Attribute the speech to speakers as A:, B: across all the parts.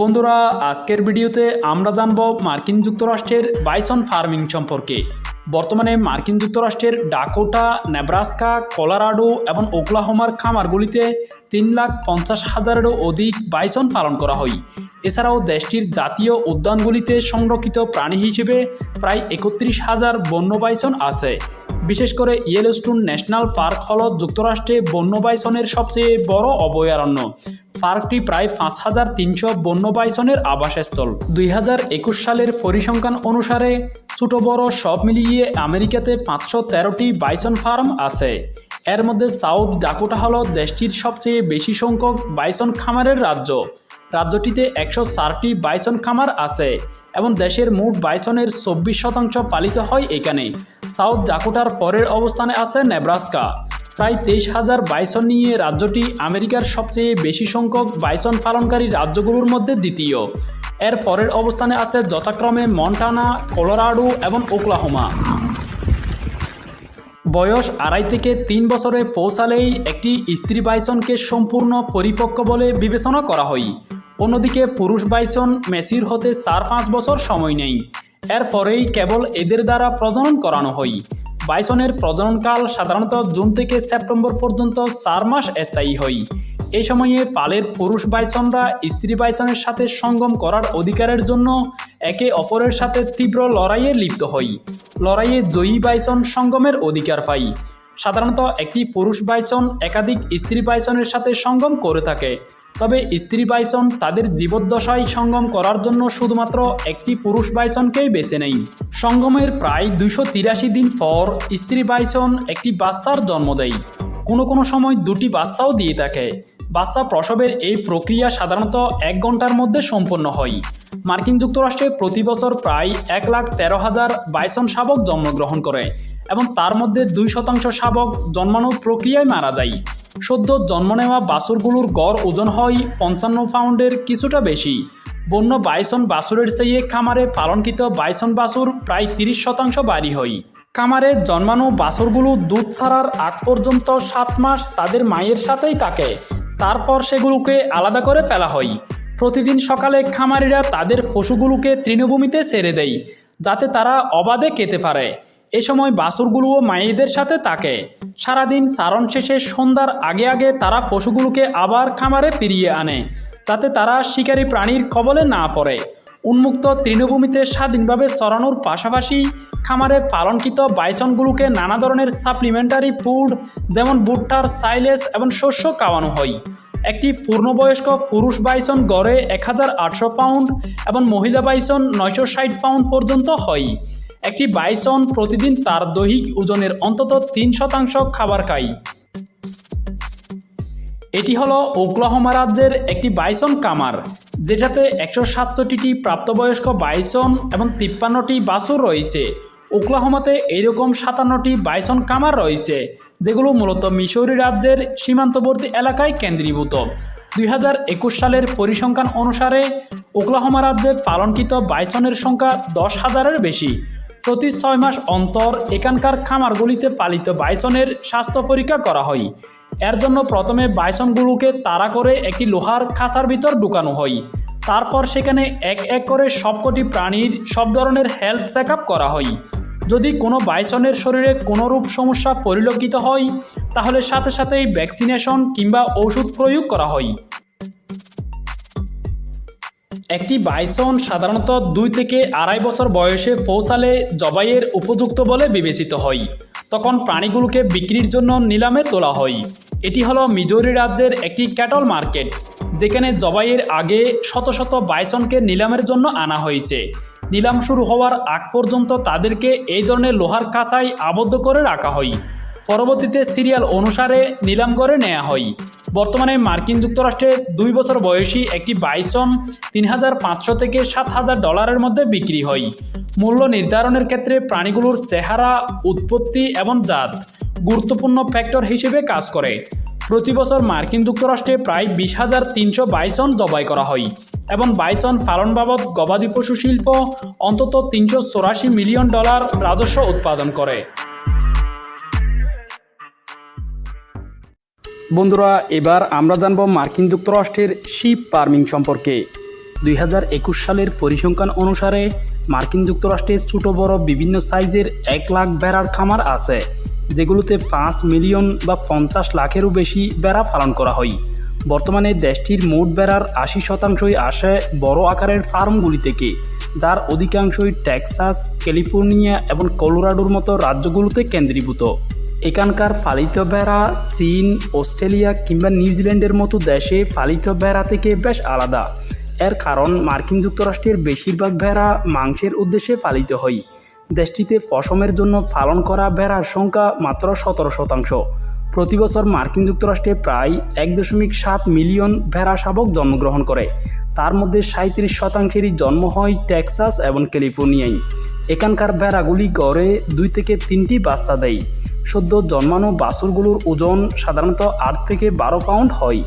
A: বন্ধুরা আজকের ভিডিওতে আমরা জানব মার্কিন যুক্তরাষ্ট্রের বাইসন ফার্মিং সম্পর্কে। বর্তমানে মার্কিন যুক্তরাষ্ট্রের ডাকোটা, নেব্রাস্কা, কলারাডো এবং ওকলাহোমার খামারগুলিতে তিন লাখ পঞ্চাশ হাজারেরও অধিক বাইসন পালন করা হয়। এছাড়াও দেশটির জাতীয় উদ্যানগুলিতে সংরক্ষিত প্রাণী হিসেবে প্রায় একত্রিশ হাজার বন্য বাইসন আছে। বিশেষ করে ইয়েলোস্টোন ন্যাশনাল পার্ক হল যুক্তরাষ্ট্রে বন্য বাইসনের সবচেয়ে বড় অভয়ারণ্য। পার্কটি প্রায় পাঁচ হাজার তিনশো বন্য বাইসনের আবাসস্থল। দুই হাজার একুশ সালের পরিসংখ্যান অনুসারে ছোট বড় সব মিলিয়ে আমেরিকাতে পাঁচশো তেরোটি বাইসন ফার্ম আছে। এর মধ্যে সাউথ ডাকোটা হল দেশটির সবচেয়ে বেশি সংখ্যক বাইসন খামারের রাজ্য। রাজ্যটিতে একশো চারটি বাইসন খামার আছে এবং দেশের মোট বাইসনের চব্বিশ শতাংশ পালিত হয় এখানে। সাউথ ডাকোটার পরের অবস্থানে আছে নেব্রাস্কা। প্রায় তেইশ হাজার বাইসন নিয়ে রাজ্যটি আমেরিকার সবচেয়ে বেশি সংখ্যক বাইসন পালনকারী রাজ্যগুলোর মধ্যে দ্বিতীয়। এর পরের অবস্থানে আছে যথাক্রমে মন্টানা, কলোরাডো এবং ওকলাহোমা। বয়স আড়াই থেকে তিন বছরে পৌঁছালেই একটি স্ত্রী বাইসনকে সম্পূর্ণ পরিপক্ক বলে বিবেচনা করা হয়। অন্যদিকে পুরুষ বাইসন মেসির হতে চার পাঁচ বছর সময় নেই। এরপরেই কেবল এদের দ্বারা প্রজনন করানো হয়। বাইসনের প্রজননকাল সাধারণত জুন থেকে সেপ্টেম্বর পর্যন্ত চার মাস স্থায়ী হয়। এই সময়ে পালের পুরুষ বাইসনরা স্ত্রী বাইসনের সাথে সঙ্গম করার অধিকারের জন্য একে অপরের সাথে তীব্র লড়াইয়ে লিপ্ত হয়। লড়াইয়ে জয়ী বাইসন সঙ্গমের অধিকার পায়। সাধারণত একটি পুরুষ বাইসন একাধিক স্ত্রী বাইসনের সাথে সঙ্গম করে থাকে। তবে স্ত্রী বাইসন তাদের জীবদ্দশায় সঙ্গম করার জন্য শুধুমাত্র একটি পুরুষ বাইসনকেই বেছে নেয়। সঙ্গমের প্রায় দুইশো তিরাশি দিন পর স্ত্রী বাইসন একটি বাচ্চার জন্ম দেয়। কোনো কোনো সময় দুটি বাচ্চাও দিয়ে থাকে। বাচ্চা প্রসবের এই প্রক্রিয়া সাধারণত এক ঘণ্টার মধ্যে সম্পন্ন হয়। মার্কিন যুক্তরাষ্ট্রে প্রতি বছর প্রায় এক লাখ তেরো হাজার বাইসন শাবক জন্মগ্রহণ করে। এবং তার মধ্যে দুই শতাংশ শাবক জন্মানোর প্রক্রিয়ায় মারা যায়। সদ্য জন্ম নেওয়া বাছুরগুলোর গড় ওজন হয় পঞ্চান্ন পাউন্ডের কিছুটা বেশি। বন্য বাইসন বাছুরের চেয়ে খামারে পালনকৃত বাইসন বাছুর প্রায় তিরিশ শতাংশ বাড়ি হয়। খামারে জন্মানো বাছুরগুলো দুধ ছাড়ার আগ পর্যন্ত সাত মাস তাদের মায়ের সাথেই থাকে। তারপর সেগুলোকে আলাদা করে ফেলা হয়। প্রতিদিন সকালে খামারিরা তাদের পশুগুলোকে তৃণভূমিতে ছেড়ে দেয়, যাতে তারা অবাধে খেতে পারে। এ সময় বাছুরগুলোও মায়েদের সাথে থাকে। সারাদিন চারণ শেষে সন্ধ্যার আগে আগে তারা পশুগুলোকে আবার খামারে ফিরিয়ে আনে তাতে তারা শিকারী প্রাণীর কবলে না পড়ে। উন্মুক্ত তৃণভূমিতে স্বাধীনভাবে চড়ানোর পাশাপাশি খামারে পালনকৃত বাইসনগুলোকে নানা ধরনের সাপ্লিমেন্টারি ফুড, যেমন ভুট্টার, সাইলেস এবং শস্য খাওয়ানো হয়। একটি পূর্ণবয়স্ক পুরুষ বাইসন গড়ে এক হাজার আটশো পাউন্ড এবং মহিলা বাইসন নয়শো ষাট পাউন্ড পর্যন্ত হয়। একটি বাইসন প্রতিদিন তার দৈহিক ওজনের অন্তত তিন শতাংশ খাবার খায়। এটি হলো ওকলাহোমা রাজ্যের একটি বাইসন কামার যেটাতে একশো সাতষট্টিটি প্রাপ্তবয়স্ক বাইসন এবং তিপ্পান্নটি বাছুর রয়েছে। ওকলাহোমাতে এইরকম সাতান্নটি বাইসন কামার রয়েছে, যেগুলো মূলত মিশরি রাজ্যের সীমান্তবর্তী এলাকায় কেন্দ্রীভূত। দুই হাজার একুশ সালের পরিসংখ্যান অনুসারে ওকলাহোমা রাজ্যে পালনকৃত বাইসনের সংখ্যা দশ হাজারের বেশি। প্রতি ছয় মাস অন্তর এখানকার খামারগুলিতে পালিত বাইসনের স্বাস্থ্য পরীক্ষা করা হয়। এর জন্য প্রথমে বাইসনগুলোকে তাড়া করে একটি লোহার খাঁচার ভিতর ঢুকানো হয়। তারপর সেখানে এক এক করে সবকটি প্রাণীর সব ধরনের হেলথ চেক করা হয়। যদি কোনো বাইসনের শরীরে কোনোরূপ সমস্যা পরিলক্ষিত হয়, তাহলে সাথে সাথেই ভ্যাকসিনেশন কিংবা ওষুধ প্রয়োগ করা হয়। একটি বাইসন সাধারণত দুই থেকে আড়াই বছর বয়সে পৌঁছালে জবাইয়ের উপযুক্ত বলে বিবেচিত হয়। তখন প্রাণীগুলোকে বিক্রির জন্য নিলামে তোলা হয়। এটি হলো মিজোরি রাজ্যের একটি ক্যাটল মার্কেট, যেখানে জবাইয়ের আগে শত শত বাইসনকে নিলামের জন্য আনা হয়েছে। নিলাম শুরু হওয়ার আগ পর্যন্ত তাদেরকে এই ধরনের লোহার কাঁচায় আবদ্ধ করে রাখা হয়। পরবর্তীতে সিরিয়াল অনুসারে নিলাম করে নেওয়া হয়। বর্তমানে মার্কিন যুক্তরাষ্ট্রে দুই বছর বয়সী একটি বাইসন তিন হাজার পাঁচশো থেকে সাত হাজার ডলারের মধ্যে বিক্রি হয়। মূল্য নির্ধারণের ক্ষেত্রে প্রাণীগুলোর চেহারা, উৎপত্তি এবং জাত গুরুত্বপূর্ণ ফ্যাক্টর হিসেবে কাজ করে। প্রতি বছর মার্কিন যুক্তরাষ্ট্রে প্রায় বিশ হাজার তিনশো বাইসন জবাই করা হয় এবং বাইসন পালন বাবদ গবাদি পশু শিল্প অন্তত তিনশো মিলিয়ন ডলার রাজস্ব উৎপাদন করে। বন্ধুরা, এবার আমরা জানব মার্কিন যুক্তরাষ্ট্রের শিপ ফার্মিং সম্পর্কে। দুই হাজার একুশ সালের পরিসংখ্যান অনুসারে মার্কিন যুক্তরাষ্ট্রের ছোট বড় বিভিন্ন সাইজের এক লাখ বেড়ার খামার আছে, যেগুলোতে পাঁচ মিলিয়ন বা পঞ্চাশ লাখেরও বেশি বেড়া পালন করা হয়। বর্তমানে দেশটির মোট বেড়ার আশি শতাংশই আসে বড় আকারের ফার্মগুলি থেকে, যার অধিকাংশই টেক্সাস, ক্যালিফোর্নিয়া এবং কলোরাডোর মতো রাজ্যগুলোতে কেন্দ্রীভূত। এখানকার পালিত ভেড়া চীন, অস্ট্রেলিয়া কিংবা নিউজিল্যান্ডের মতো দেশে পালিত ভেড়া থেকে বেশ আলাদা। এর কারণ, মার্কিন যুক্তরাষ্ট্রের বেশিরভাগ ভেড়া মাংসের উদ্দেশ্যে পালিত হয়। দেশটিতে পশমের জন্য পালন করা ভেড়ার সংখ্যা মাত্র সতেরো শতাংশ। প্রতি বছর মার্কিন যুক্তরাষ্ট্রে প্রায় এক দশমিক সাত মিলিয়ন ভেড়া শাবক জন্মগ্রহণ করে। তার মধ্যে সাঁত্রিশ শতাংশেরই জন্ম হয় টেক্সাস এবং ক্যালিফোর্নিয়ায়। এখানকার ভেড়াগুলি গড়ে দুই থেকে তিনটি বাচ্চা দেয়। সদ্য জন্মানো বাছুরগুলোর ওজন সাধারণত আট থেকে বারো পাউন্ড হয়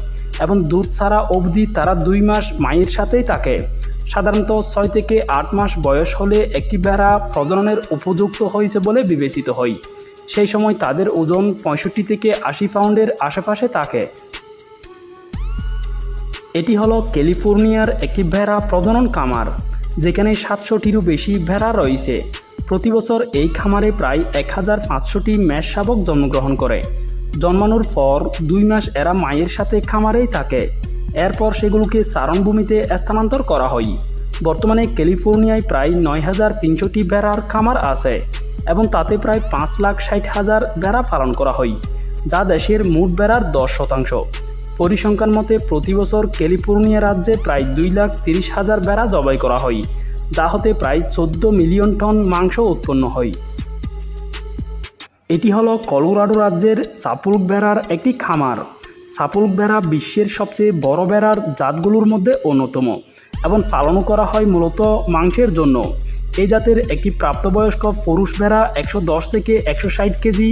A: এবং দুধ ছাড়া অবধি তারা দুই মাস মায়ের সাথেই থাকে। সাধারণত ছয় থেকে আট মাস বয়স হলে একটি ভেড়া প্রজননের উপযুক্ত হয়েছে বলে বিবেচিত হয়। সেই সময় তাদের ওজন পঁয়ষট্টি থেকে আশি পাউন্ডের আশেপাশে থাকে। এটি হলো ক্যালিফোর্নিয়ার একটি ভেড়া প্রজনন কামার যেখানে সাতশোটিরও বেশি ভেড়া রয়েছে। প্রতি বছর এই খামারে প্রায় এক হাজার পাঁচশোটি মেষ শাবক জন্মগ্রহণ করে। জন্মানোর পর দুই মাস এরা মায়ের সাথে খামারেই থাকে। এরপর সেগুলোকে চারণভূমিতে স্থানান্তর করা হয়। বর্তমানে ক্যালিফোর্নিয়ায় প্রায় নয় হাজার তিনশোটি ভেড়ার খামার আছে এবং তাতে প্রায় পাঁচ লাখ ষাট হাজার ভেড়া পালন করা হয়, যা দেশের মোট ভেড়ার দশ শতাংশ। পরিসংখ্যান মতে প্রতি বছর ক্যালিফোর্নিয়া রাজ্যে প্রায় দুই লাখ তিরিশ হাজার ভেড়া জবাই করা হয় যা হতে প্রায় চোদ্দ মিলিয়ন টন মাংস উৎপন্ন হয়। এটি হলো কলোরাডো রাজ্যের সাপুলক বেড়ার একটি খামার। সাপুলক বেড়া বিশ্বের সবচেয়ে বড় বেড়ার জাতগুলোর মধ্যে অন্যতম এবং পালন করা হয় মূলত মাংসের জন্য। এই জাতের একটি প্রাপ্তবয়স্ক পুরুষ বেড়া একশো দশ থেকে একশো ষাট কেজি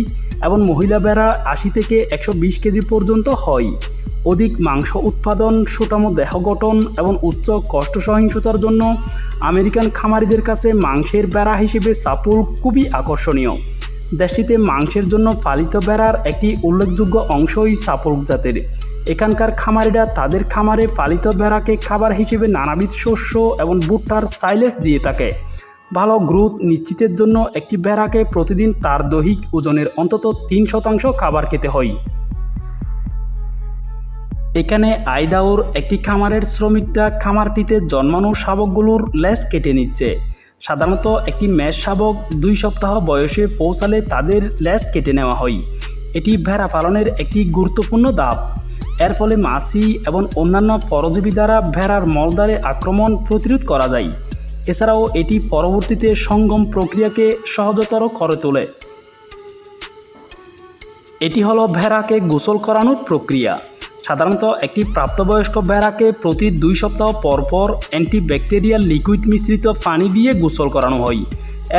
A: এবং মহিলা বেড়া আশি থেকে একশো বিশ কেজি পর্যন্ত হয়। অধিক মাংস উৎপাদন সুটাম দেহ গঠন এবং উচ্চ কষ্ট সহিংসতার জন্য আমেরিকান খামারিদের কাছে মাংসের বেড়া হিসেবে সাপুল খুবই আকর্ষণীয়। দেশটিতে মাংসের জন্য পালিত বেড়ার একটি উল্লেখযোগ্য অংশই সাপোর্ক জাতের। এখানকার খামারিরা তাদের খামারে পালিত বেড়াকে খাবার হিসেবে নানাবিধ শস্য এবং ভুট্টার সাইলেস দিয়ে থাকে। ভালো গ্রোথ নিশ্চিতের জন্য একটি বেড়াকে প্রতিদিন তার দৈহিক ওজনের অন্তত তিন শতাংশ খাবার খেতে হয়। এখানে আইদাউর একটি খামারের শ্রমিকরা খামারটিতে জন্মানো শাবকগুলোর লেস কেটে নিচ্ছে। সাধারণত একটি মেষ শাবক দুই সপ্তাহ বয়সে পৌঁছালে তাদের লেস কেটে নেওয়া হয়। এটি ভেড়া পালনের একটি গুরুত্বপূর্ণ ধাপ এর ফলে মাছি এবং অন্যান্য পরজীবী দ্বারা ভেড়ার মলদ্বারে আক্রমণ প্রতিরোধ করা যায়। এছাড়াও এটি পরবর্তীতে সঙ্গম প্রক্রিয়াকে সহজতর করে তোলে। এটি হলো ভেড়াকে গোসল করানোর প্রক্রিয়া। সাধারণত একটি প্রাপ্তবয়স্ক ভেড়াকে প্রতি দুই সপ্তাহ পরপর পর অ্যান্টিব্যাকটেরিয়াল লিকুইড মিশ্রিত পানি দিয়ে গোসল করানো হয়।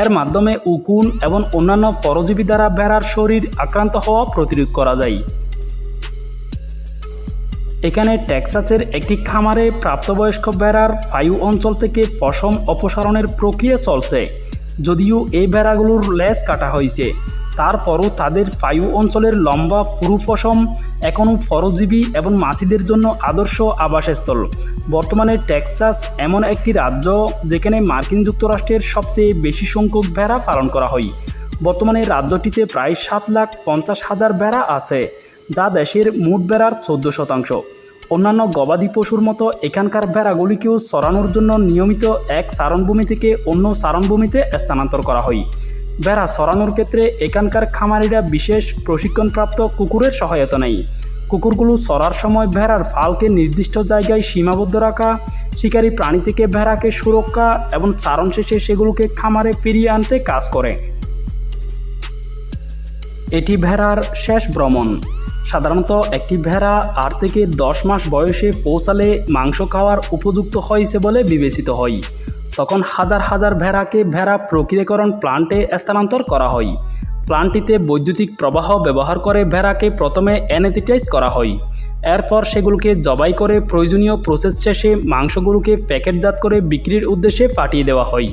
A: এর মাধ্যমে উকুন এবং অন্যান্য পরজীবী দ্বারা ভেড়ার শরীর আক্রান্ত হওয়া প্রতিরোধ করা যায়। এখানে টেক্সাসের একটি খামারে প্রাপ্তবয়স্ক বেড়ার ফায়ু অঞ্চল থেকে পশম অপসারণের প্রক্রিয়া চলছে। যদিও এই বেড়াগুলোর লেজ কাটা হয়েছে, তারপরও তাদের ফায়ু অঞ্চলের লম্বা ফুরু পশম এখনও পরজীবী এবং মাছিদের জন্য আদর্শ আবাসস্থল। বর্তমানে টেক্সাস এমন একটি রাজ্য যেখানে মার্কিন যুক্তরাষ্ট্রের সবচেয়ে বেশি সংখ্যক ভেড়া পালন করা হয়। বর্তমানে রাজ্যটিতে প্রায় সাত লাখ পঞ্চাশ হাজার ভেড়া আছে। যা দেশের মোট বেড়ার চোদ্দ শতাংশ। অন্যান্য গবাদি পশুর মতো এখানকার ভেড়াগুলিকেও সরানোর জন্য নিয়মিত এক চারণভূমি থেকে অন্য চারণভূমিতে স্থানান্তর করা হয়। ভেড়া সরানোর ক্ষেত্রে এখানকার খামারিরা বিশেষ প্রশিক্ষণপ্রাপ্ত কুকুরের সহায়তা নেয়। কুকুরগুলো সরার সময় ভেড়ার ফালকে নির্দিষ্ট জায়গায় সীমাবদ্ধ রাখা, শিকারী প্রাণী থেকে ভেড়াকে সুরক্ষা এবং চারণ শেষে সেগুলোকে খামারে ফিরিয়ে আনতে কাজ করে। এটি ভেড়ার শেষ ভ্রমণ। সাধারণত একটি ভেড়া আট থেকে দশ মাস বয়সে পৌঁছালে মাংস খাওয়ার উপযুক্ত হয়েছে বলে বিবেচিত হয়। তখন হাজার হাজার ভেড়াকে ভেড়া প্রক্রিয়াকরণ প্লান্টে স্থানান্তর করা হয়। প্লান্টটিতে বৈদ্যুতিক প্রবাহ ব্যবহার করে ভেড়াকে প্রথমে অ্যানেথিটাইজ করা হয়। এরপর সেগুলোকে জবাই করে প্রয়োজনীয় প্রসেস শেষে মাংসগুলোকে প্যাকেটজাত করে বিক্রির উদ্দেশ্যে পাঠিয়ে দেওয়া হয়।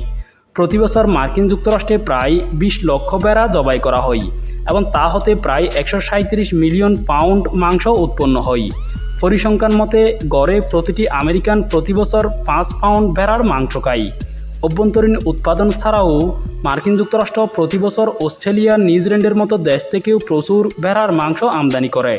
A: প্রতি বছর মার্কিন যুক্তরাষ্ট্রে প্রায় বিশ লক্ষ বেড়া জবাই করা হয় এবং তা হতে প্রায় একশো সাঁইত্রিশ মিলিয়ন পাউন্ড মাংস উৎপন্ন হয়। পরিসংখ্যান মতে, গড়ে প্রতিটি আমেরিকান প্রতি বছর পাঁচ পাউন্ড ভেড়ার মাংস খায়। অভ্যন্তরীণ উৎপাদন ছাড়াও মার্কিন যুক্তরাষ্ট্র প্রতি বছর অস্ট্রেলিয়া, নিউজিল্যান্ডের মতো দেশ থেকেও প্রচুর ভেড়ার মাংস আমদানি করে।